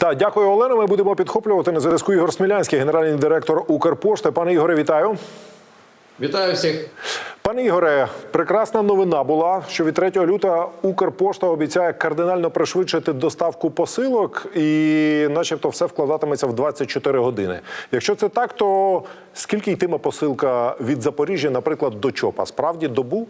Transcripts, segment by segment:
Так, дякую, Олено. Ми будемо підхоплювати на зв'язку Ігор Смілянський, генеральний директор Укрпошти. Пане Ігоре, вітаю. Вітаю всіх. Пане Ігоре, прекрасна новина була, що від 3 лютого Укрпошта обіцяє кардинально пришвидшити доставку посилок, і, начебто, все вкладатиметься в 24 години. Якщо це так, то скільки йтиме посилка від Запоріжжя, наприклад, до ЧОПа? Справді добу?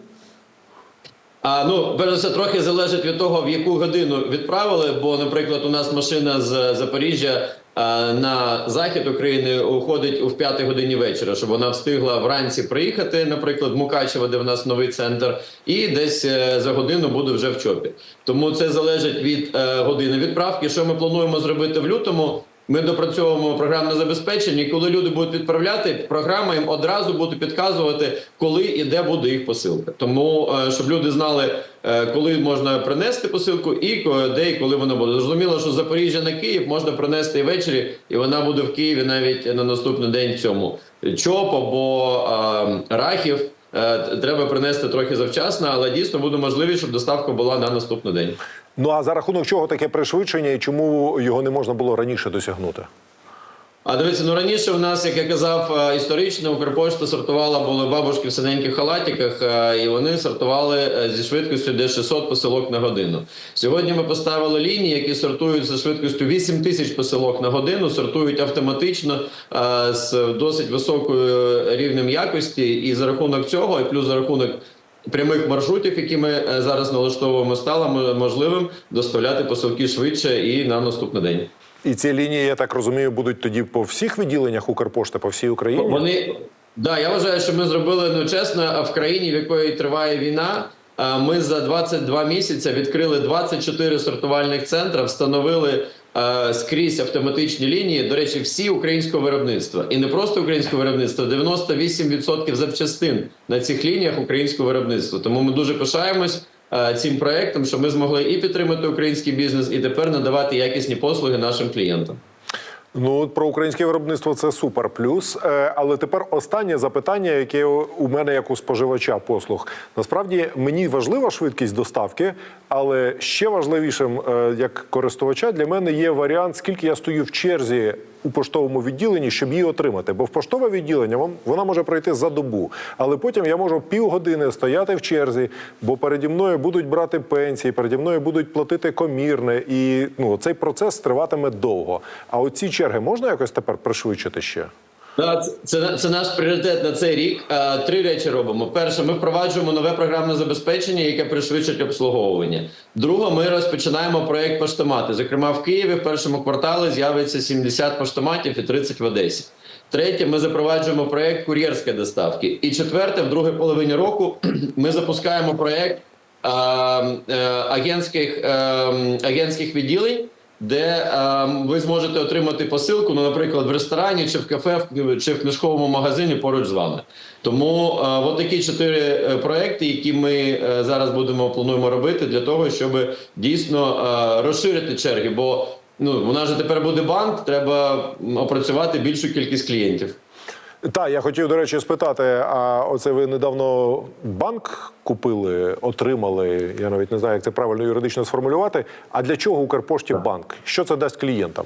А ну перш за все, трохи залежить від того, в яку годину відправили. Бо, наприклад, у нас машина з Запоріжжя а, на захід України уходить у п'ятій годині вечора, щоб вона встигла вранці приїхати, наприклад, в Мукачево, де в нас новий центр, і десь е, за годину буде вже в ЧОПі. Тому це залежить від е, години відправки. Що ми плануємо зробити в лютому? Ми допрацьовуємо програмне забезпечення, і коли люди будуть відправляти, програма їм одразу буде підказувати, коли і де буде їх посилка. Тому е, щоб люди знали, е, коли можна принести посилку, і де і коли вона буде. Зрозуміло, що Запоріжжя на Київ можна принести і ввечері, і вона буде в Києві навіть на наступний день цьому ЧОП або е, Рахів. Е, Треба принести трохи завчасно, але дійсно буде можливість, щоб доставка була на наступний день. Ну а за рахунок чого таке пришвидшення і чому його не можна було раніше досягнути? А дивіться, ну раніше у нас, як я казав, е, історично Укрпошта сортувала були бабушки в синеньких халатиках, е, і вони сортували е, зі швидкістю де 600 посилок на годину. Сьогодні ми поставили лінії, які сортують за швидкістю 8 тисяч посилок на годину, сортують автоматично з досить високою рівнем якості, і за рахунок цього, і плюс за рахунок. Прямих маршрутів, які ми е, зараз налаштовуємо, стало можливим доставляти посилки швидше і на наступний день. І ці лінії, я так розумію, будуть тоді по всіх відділеннях Укрпошти, по всій Україні. Вони да, я вважаю, що ми зробили ну чесно, в країні, в якої триває війна. Ми за 22 місяці відкрили 24 сортувальних центри, встановили скрізь автоматичні лінії. До речі, всі українського виробництва, і не просто українського виробництва, 98% запчастин на цих лініях українського виробництва. Тому ми дуже пишаємось е, цим проектом, що ми змогли і підтримати український бізнес, і тепер надавати якісні послуги нашим клієнтам. Ну про українське виробництво це супер плюс. Е, Але тепер останнє запитання, яке у мене як у споживача послуг. Насправді мені важлива швидкість доставки, але ще важливішим е, як користувача для мене є варіант, скільки я стою в черзі у поштовому відділенні, щоб її отримати. Бо в поштове відділення вам- вона може пройти за добу, але потім я можу півгодини стояти в черзі, бо переді мною будуть брати пенсії, переді мною будуть платити комірне, і ну цей процес триватиме довго. А оці черги можна якось тепер пришвидшити ще? Це, це, наш пріоритет на цей рік. Е, Три речі робимо. Перше, ми впроваджуємо нове програмне забезпечення, яке пришвидшить обслуговування. Друге, ми розпочинаємо проект поштомати. Зокрема, в Києві в першому кварталі з'явиться 70 поштоматів і 30 в Одесі. Третє, ми запроваджуємо проект кур'єрської доставки. І четверте, в другій половині року ми запускаємо проект е, е, агентських, е, агентських відділень де е, ви зможете отримати посилку, ну, наприклад, в ресторані чи в кафе, чи в книжковому магазині поруч з вами. Тому е, от такі чотири е, проекти, які ми е, зараз будемо плануємо робити для того, щоб дійсно е, розширити черги. Бо ну нас же тепер буде банк, треба опрацювати більшу кількість клієнтів. Так, я хотів, до речі, спитати: а оце ви недавно банк купили, отримали? Я навіть не знаю, як це правильно юридично сформулювати. А для чого Укрпошті банк? Що це дасть клієнтам?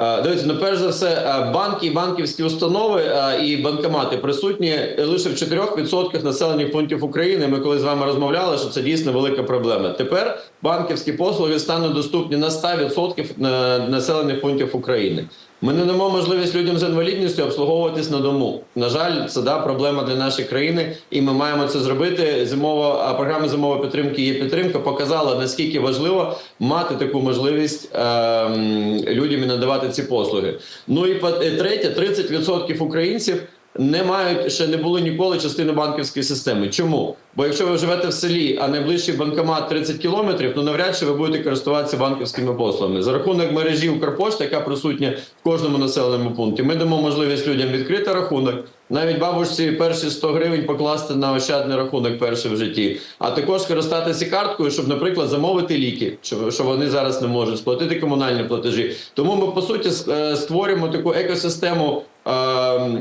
Е, Дивіться, ну перш за все, е, банки, і банківські установи е, і банкомати присутні лише в 4% населених пунктів України. Ми коли з вами розмовляли, що це дійсно велика проблема. Тепер банківські послуги стануть доступні на 100% населених пунктів України. Ми не дамо можливість людям з інвалідністю обслуговуватись на дому. На жаль, це да проблема для нашої країни, і ми маємо це зробити. Зимова програма зимової підтримки є підтримка. Показала наскільки важливо мати таку можливість ем, людям і надавати ці послуги. Ну і е, третє, 30% українців. Не мають ще не були ніколи частини банківської системи. Чому? Бо якщо ви живете в селі, а найближчий банкомат 30 кілометрів, то навряд чи ви будете користуватися банківськими послугами. За рахунок мережі Укрпошти, яка присутня в кожному населеному пункті, ми дамо можливість людям відкрити рахунок, навіть бабусі перші 100 гривень покласти на ощадний рахунок перший в житті, а також скористатися карткою, щоб, наприклад, замовити ліки, що, вони зараз не можуть сплатити комунальні платежі. Тому ми по суті е, створюємо таку екосистему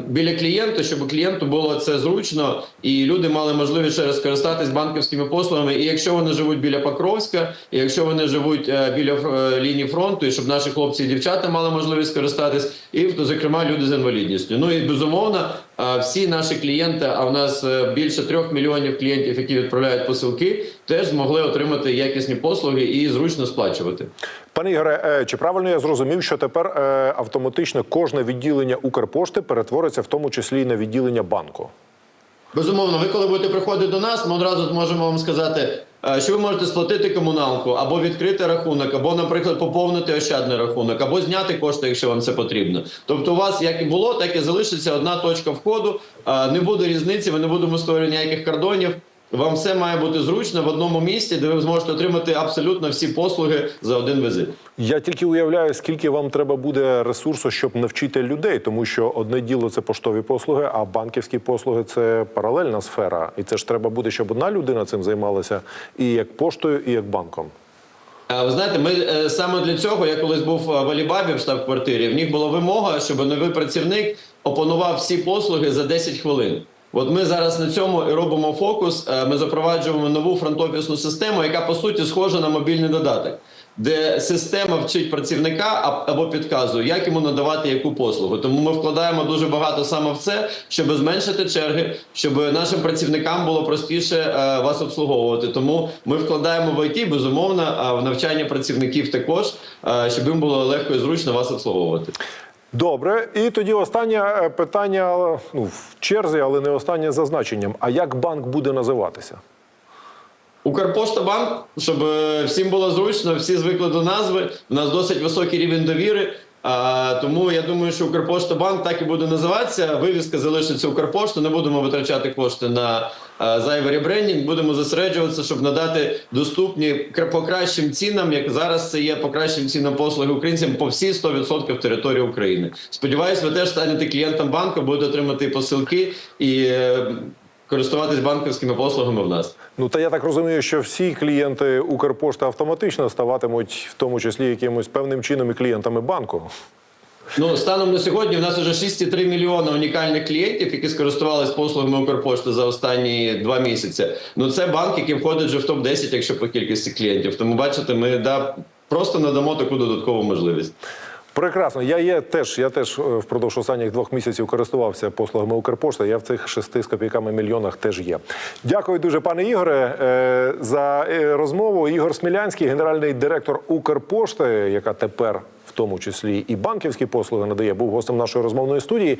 біля клієнта, щоб клієнту було це зручно, і люди мали можливість ще раз скористатись банківськими послугами. І якщо вони живуть біля Покровська, і якщо вони живуть е, біля е, лінії фронту, і щоб наші хлопці і дівчата мали можливість скористатись, і зокрема люди з інвалідністю. Ну і безумовно, е, всі наші клієнти, а в нас більше трьох мільйонів клієнтів, які відправляють посилки, теж змогли отримати якісні послуги і зручно сплачувати. Пане Ігоре, е, чи правильно я зрозумів, що тепер е, автоматично кожне відділення Укрпошти перетвориться в тому числі і на відділення банку? Безумовно, ви коли будете приходити до нас, ми одразу зможемо вам сказати, е, що ви можете сплатити комуналку, або відкрити рахунок, або, наприклад, поповнити ощадний рахунок, або зняти кошти, якщо вам це потрібно. Тобто, у вас як і було, так і залишиться одна точка входу. Не буде різниці, ми не будемо створювати ніяких кордонів. Вам все має бути зручно в одному місці, де ви зможете отримати абсолютно всі послуги за один візит. Я тільки уявляю, скільки вам треба буде ресурсу, щоб навчити людей, тому що одне діло це поштові послуги, а банківські послуги це паралельна сфера. І це ж треба буде, щоб одна людина цим займалася і як поштою, і як банком. Ви знаєте, ми е, саме для цього, я колись був е, в Алібабі в штаб-квартирі, в них була вимога, щоб новий працівник опанував всі послуги за 10 хвилин. От ми зараз на цьому і робимо фокус. Е, Ми запроваджуємо нову фронт-офісну систему, яка по суті схожа на мобільний додаток, де система вчить працівника або підказує, як йому надавати яку послугу. Тому ми вкладаємо дуже багато саме в це, щоб зменшити черги, щоб нашим працівникам було простіше е, вас обслуговувати. Тому ми вкладаємо в ІТ, безумовно, в навчання працівників також, е, щоб їм було легко і зручно вас обслуговувати. Добре, і тоді останнє е, питання ну, в черзі, але не останнє за значенням. А як банк буде називатися? Укрпоштабанк, щоб е, всім було зручно, всі звикли до назви. У нас досить високий рівень довіри. А, тому я думаю, що Укрпоштабанк так і буде називатися. Вивіска залишиться Укрпошта. Не будемо витрачати кошти на зайвий ребрендінг. Будемо зосереджуватися, щоб надати доступні по кращим цінам, як зараз це є по кращим цінам послуги українцям по всій 100% території України. Сподіваюсь, ви теж станете клієнтом банку, будете отримати посилки і е, користуватись банківськими послугами в нас. Ну та я так розумію, що всі клієнти Укрпошти автоматично ставатимуть, в тому числі якимось певним чином і клієнтами банку. Ну, станом на сьогодні в нас вже 6,3 мільйони унікальних клієнтів, які скористувалися послугами Укрпошти за останні два місяці. Ну це банк, який входить вже в топ 10 якщо по кількості клієнтів. Тому бачите, ми да просто надамо таку додаткову можливість. Прекрасно. Я є теж. Я теж е, впродовж останніх двох місяців користувався послугами Укрпошти. Я в цих шести з копійками мільйонах теж є. Дякую дуже, пане Ігоре, е, за е, розмову. Ігор Смілянський, генеральний директор Укрпошти, яка тепер тому числі і банківські послуги надає, був гостем нашої розмовної студії.